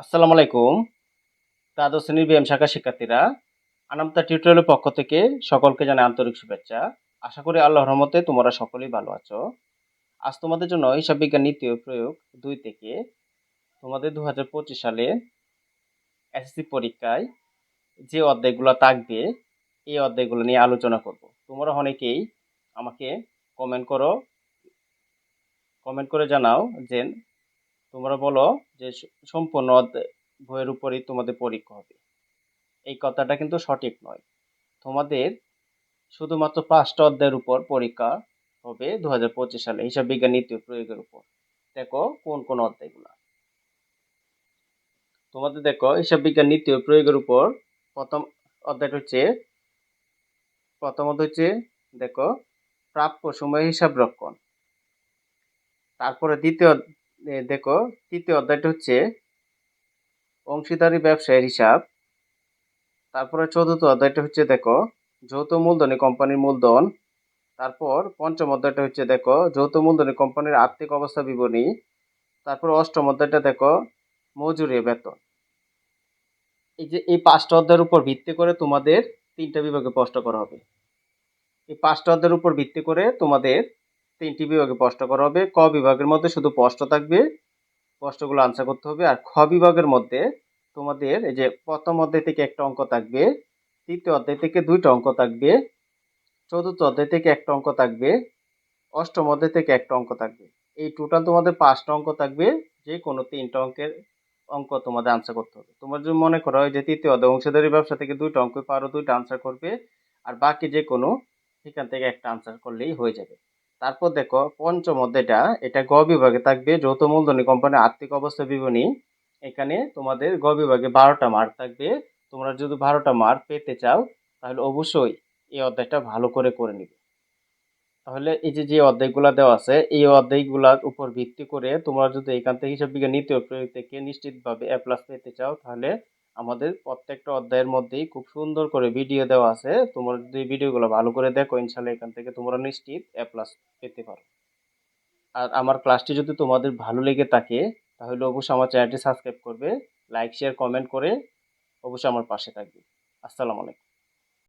আসসালামু আলাইকুম। দ্বাদশ শ্রেণির বিএম শাখা শিক্ষার্থীরা, আনামতা টিউটোরিয়ালের পক্ষ থেকে সকলকে জানাই আন্তরিক শুভেচ্ছা। আশা করি আল্লাহ রহমতে তোমরা সকলেই ভালো আছো। আজ তোমাদের জন্য হিসাব বিজ্ঞান নীতি প্রয়োগ দুই থেকে তোমাদের দু হাজার পঁচিশ সালে এসএসসি পরীক্ষায় যে অধ্যায়গুলো থাকবে, এই অধ্যায়গুলো নিয়ে আলোচনা করব। তোমরা অনেকেই আমাকে কমেন্ট করো কমেন্ট করে জানাও যে তোমরা বলো যে সম্পূর্ণ বইয়ের উপরেই তোমাদের পরীক্ষা হবে। এই কথাটা কিন্তু সঠিক নয়। তোমাদের শুধুমাত্র পাঁচটা অধ্যায়ের উপর পরীক্ষা হবে দু হাজার পঁচিশ সালে, হিসাব বিজ্ঞান নীতি প্রয়োগের উপর। দেখো কোন কোন অধ্যায়গুলো। তোমাদের দেখো হিসাব বিজ্ঞান নীতি প্রয়োগের উপর প্রথম অধ্যায়টা হচ্ছে প্রথমত হচ্ছে, দেখো, প্রাপ্য সময় হিসাব রক্ষণ। তারপরে দ্বিতীয় দেখো, তৃতীয় অধ্যায়টা হচ্ছে অংশীদারি ব্যবসায়ের হিসাব। তারপরে চতুর্থ অধ্যায়টা হচ্ছে, দেখো, যৌথ মূলধনী কোম্পানির মূলধন। তারপর পঞ্চম অধ্যায়টা হচ্ছে, দেখো, যৌথ মূলধনী কোম্পানির আর্থিক অবস্থা বিবরণী। তারপর অষ্টম অধ্যায়টা, দেখো, মজুরি বেতন। এই যে, এই পাঁচটা অধ্যায়ের উপর ভিত্তি করে তোমাদের তিনটা বিভাগে প্রশ্ন করা হবে। এই পাঁচটা অধ্যায়ের উপর ভিত্তি করে তোমাদের তিনটি বিভাগে প্রশ্ন করা হবে। ক বিভাগের মধ্যে শুধু প্রশ্ন থাকবে, প্রশ্নগুলো আনসার করতে হবে। আর খ বিভাগের মধ্যে তোমাদের এই যে প্রথম অধ্যায় থেকে একটা অঙ্ক থাকবে, তৃতীয় অধ্যায় থেকে দুইটা অঙ্ক থাকবে, চতুর্থ অধ্যায় থেকে একটা অঙ্ক থাকবে, অষ্টম অধ্যায় থেকে একটা অঙ্ক থাকবে। এই টোটাল তোমাদের পাঁচটা অঙ্ক থাকবে যে কোনো তিনটা অঙ্কের অঙ্ক তোমাদের আনসার করতে হবে। তোমার যদি মনে করো এই যে তৃতীয় অধ্যায় অংশীদারি ব্যবসা থেকে দুইটা অঙ্ক পারো, দুইটা আনসার করবে, আর বাকি যে কোনো সেখান থেকে একটা আনসার করলেই হয়ে যাবে। তারপর দেখো, পঞ্চম অধ্যায়টা, এটা গ বিভাগে থাকবে, যৌথ মূলধনী কোম্পানির আর্থিক অবস্থা বিবরণী। এখানে তোমাদের গ বিভাগে বারোটা মার্ক থাকবে। তোমরা যদি বারোটা মার্ক পেতে চাও, তাহলে অবশ্যই এই অধ্যায়টা ভালো করে করে নিবে। তাহলে এই যে যে অধ্যায়গুলো দেওয়া আছে, এই অধ্যায়গুলোর উপর ভিত্তি করে তোমরা যদি এখান থেকে হিসাব বিজ্ঞান নীতি থেকে নিশ্চিতভাবে এ প্লাস পেতে চাও, তাহলে আমাদের প্রত্যেকটা অধ্যায়ের মধ্যেই খুব সুন্দর করে ভিডিও দেওয়া আছে। তোমরা যদি ভিডিওগুলো ভালো করে দেখো ইনশাল্লাহ এখান থেকে তোমরা নিশ্চিত এ প্লাস পেতে পারো। আর আমার ক্লাসটি যদি তোমাদের ভালো লেগে থাকে, তাহলে অবশ্যই আমার চ্যানেলটি সাবস্ক্রাইব করবে লাইক শেয়ার কমেন্ট করে অবশ্যই আমার পাশে থাকবে। আসসালামু আলাইকুম।